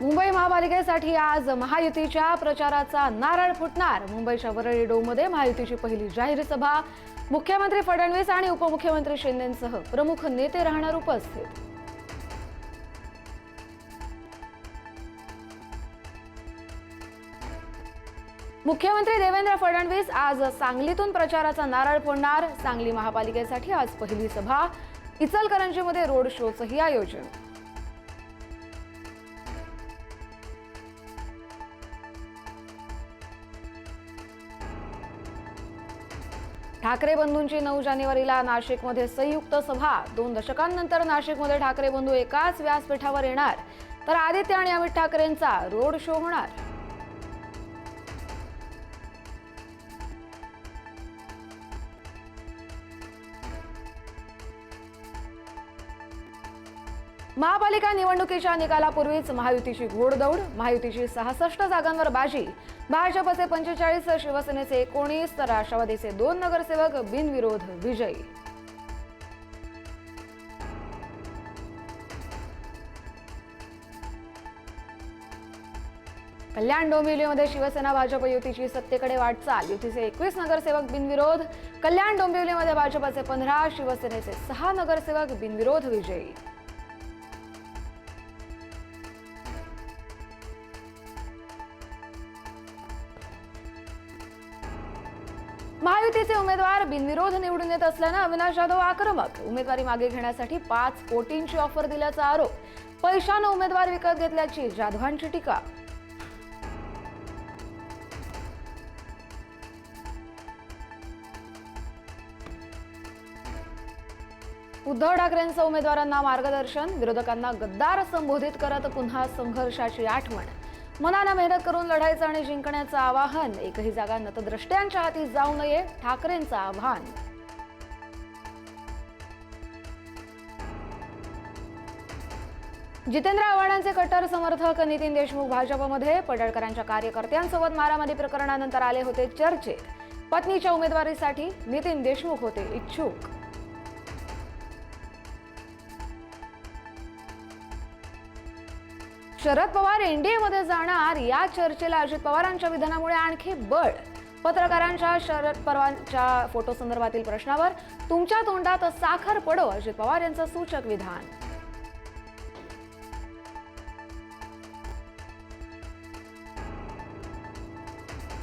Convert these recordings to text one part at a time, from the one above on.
मुंबई महापालिकेसाठी आज महायुतीच्या प्रचाराचा नारळ फुटणार. मुंबईच्या वरळी डोमध्ये महायुतीची पहिली जाहीर सभा. मुख्यमंत्री फडणवीस आणि उपमुख्यमंत्री शिंदेसह प्रमुख नेते राहणार उपस्थित. मुख्यमंत्री देवेंद्र फडणवीस आज सांगलीतून प्रचाराचा नारळ फोडणार. सांगली महापालिकेसाठी आज पहिली सभा. इचलकरंजीमध्ये रोड शोचंही आयोजन. ठाकरे बंधूंची नऊ जानेवारीला नाशिकमध्ये संयुक्त सभा. दोन दशकांनंतर नाशिकमध्ये ठाकरे बंधू एकाच व्यासपीठावर येणार. तर आदित्य आणि अमित ठाकरेंचा रोड शो होणार. महापालिका निवडणुकीच्या निकालापूर्वीच महायुतीची घोडदौड महायुतीची सहासष्ट जागांवर बाजी. भाजपचे पंचेचाळीस शिवसेनेचे एकोणीस तर राष्ट्रवादीचे दोन नगरसेवक बिनविरोध विजयी. कल्याण डोंबिवलीमध्ये शिवसेना भाजप युतीची सत्तेकडे वाटचाल. युतीचे एकवीस नगरसेवक बिनविरोध. कल्याण डोंबिवलीमध्ये भाजपचे पंधरा शिवसेनेचे सहा नगरसेवक बिनविरोध विजयी. महायुतीचे उमेदवार बिनविरोध निवडून येत असल्यानं अविनाश जाधव आक्रमक. उमेदवारी मागे घेण्यासाठी पाच कोटींची ऑफर दिल्याचा आरोप. पैशानं उमेदवार विकत घेतल्याची जाधवांची टीका. उद्धव ठाकरेंचं उमेदवारांना मार्गदर्शन. विरोधकांना गद्दार संबोधित करत पुन्हा संघर्षाची आठवण. मनानं मेहनत करून लढायचं आणि जिंकण्याचं आवाहन एकही जागा नतद्रष्ट्यांच्या हाती जाऊ नये ठाकरेंचं आव्हान. जितेंद्र आव्हाडांचे कट्टर समर्थक नितीन देशमुख भाजपमध्ये पडळकरांच्या कार्यकर्त्यांसोबत मारामारी प्रकरणानंतर आले होते चर्चेत. पत्नीच्या उमेदवारीसाठी नितीन देशमुख होते इच्छुक. शरद पवार एनडीएमध्ये जाणार. या चर्चेला अजित पवारांच्या विधानामुळे आणखी बळ. पत्रकारांच्या शरद पवारांच्या फोटो संदर्भातील प्रश्नावर तुमच्या तोंडात साखर पडो अजित पवार यांचं सूचक विधान.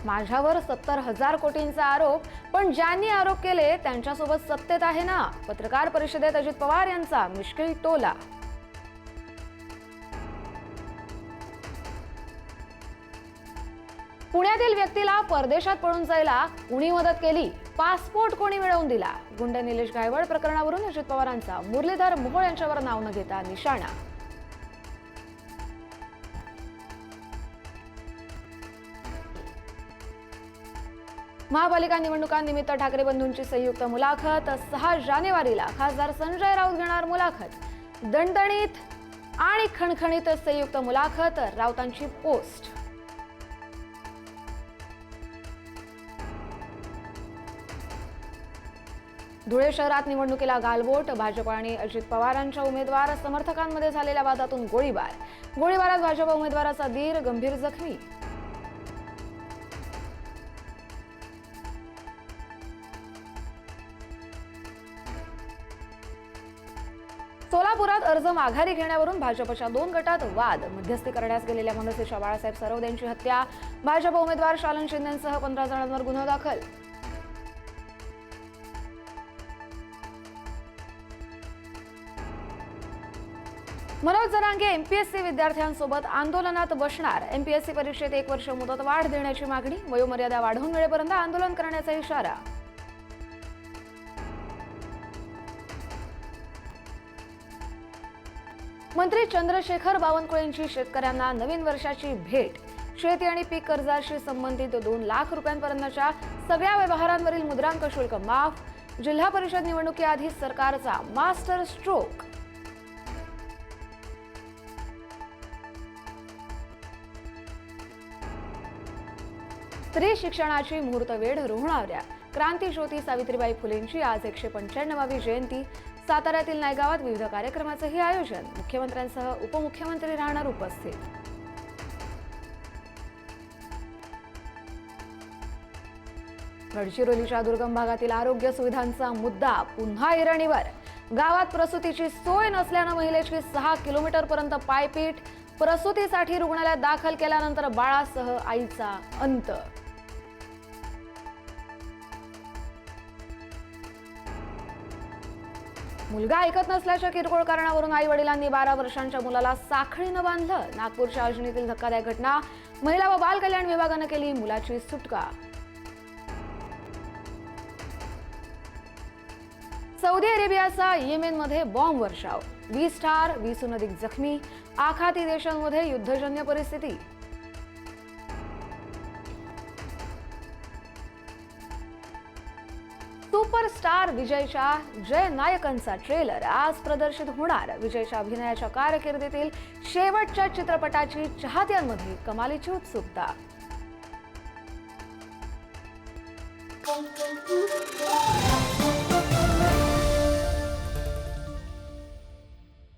माझ्यावर सत्तर हजार कोटींचा आरोप पण ज्यांनी आरोप केले त्यांच्यासोबत सत्तेत आहे ना? पत्रकार परिषदेत अजित पवार यांचा मिश्किल टोला. पुण्यातील व्यक्तीला परदेशात पळून जायला कुणी मदत केली? पासपोर्ट कोणी मिळवून दिला? गुंड निलेश गायवळ प्रकरणावरून अजित पवारांचा मुरलीधर मोहोळ यांच्यावर नाव न घेता निशाणा. महापालिका निवडणुकांनिमित्त ठाकरे बंधूंची संयुक्त मुलाखत. सहा जानेवारीला खासदार संजय राऊत घेणार मुलाखत. दणदणीत आणि खणखणीत संयुक्त मुलाखत. राऊतांची पोस्ट. धुळे शहरात निवडणुकीला गालबोट भाजप आणि अजित पवारांच्या उमेदवार समर्थकांमध्ये झालेल्या वादातून गोळीबार. गोळीबारात भाजप उमेदवाराचा दीर गंभीर जखमी. सोलापुरात अर्ज माघारी घेण्यावरून भाजपच्या दोन गटात वाद. मध्यस्थी करण्यास गेलेल्या मनसेच्या बाळासाहेब सरवद यांची हत्या. भाजप उमेदवार शालन शिंदेसह पंधरा जणांवर गुन्हा दाखल. मनोज जरांगे एमपीएससी विद्यार्थ्यांसोबत आंदोलनात बसणार. एमपीएससी परीक्षेत एक वर्ष मुदत वाढ देण्याची मागणी. वयोमर्यादा वाढवून मिळेपर्यंत आंदोलन करण्याचा इशारा. मंत्री चंद्रशेखर बावनकुळेंची शेतकऱ्यांना नवीन वर्षाची भेट. शेती आणि पीक कर्जाशी संबंधित दोन लाख रुपयांपर्यंतच्या सगळ्या व्यवहारांवरील मुद्रांक शुल्क माफ. जिल्हा परिषद निवडणुकीआधी सरकारचा मास्टर स्ट्रोक. स्त्री शिक्षणाची मुहूर्तवेळ रोवणाऱ्या क्रांतीज्योती सावित्रीबाई फुलेंची आज एकशे पंच्याण्णवावी जयंती. साताऱ्यातील नायगावात विविध कार्यक्रमाचंही आयोजन. मुख्यमंत्र्यांसह उपमुख्यमंत्री राहणार उपस्थित. गडचिरोलीच्या दुर्गम भागातील आरोग्य सुविधांचा मुद्दा पुन्हा इरणीवर गावात प्रसूतीची सोय नसल्यानं महिलेची सहा किलोमीटरपर्यंत पायपीठ. प्रसूतीसाठी रुग्णालयात दाखल केल्यानंतर बाळासह आईचा अंत. मुलगा ऐकत नसल्याच्या किरकोळ कारणावरून आई वडिलांनी बारा वर्षांच्या मुलाला साखळीनं बांधलं. नागपूरच्या अजनीतील धक्कादायक घटना महिला व बाल कल्याण विभागानं केली मुलाची सुटका. सौदी अरेबियाचा येमेनमध्ये बॉम्ब वर्षाव. वीस ठार वीसहून अधिक जखमी आखाती देशांमध्ये युद्धजन्य परिस्थिती. सुपरस्टार विजयच्या जय नायकांचा ट्रेलर आज प्रदर्शित होणार. विजयच्या अभिनयाच्या कारकिर्दीतील शेवटच्या चित्रपटाची चाहत्यांमध्ये कमालीची उत्सुकता.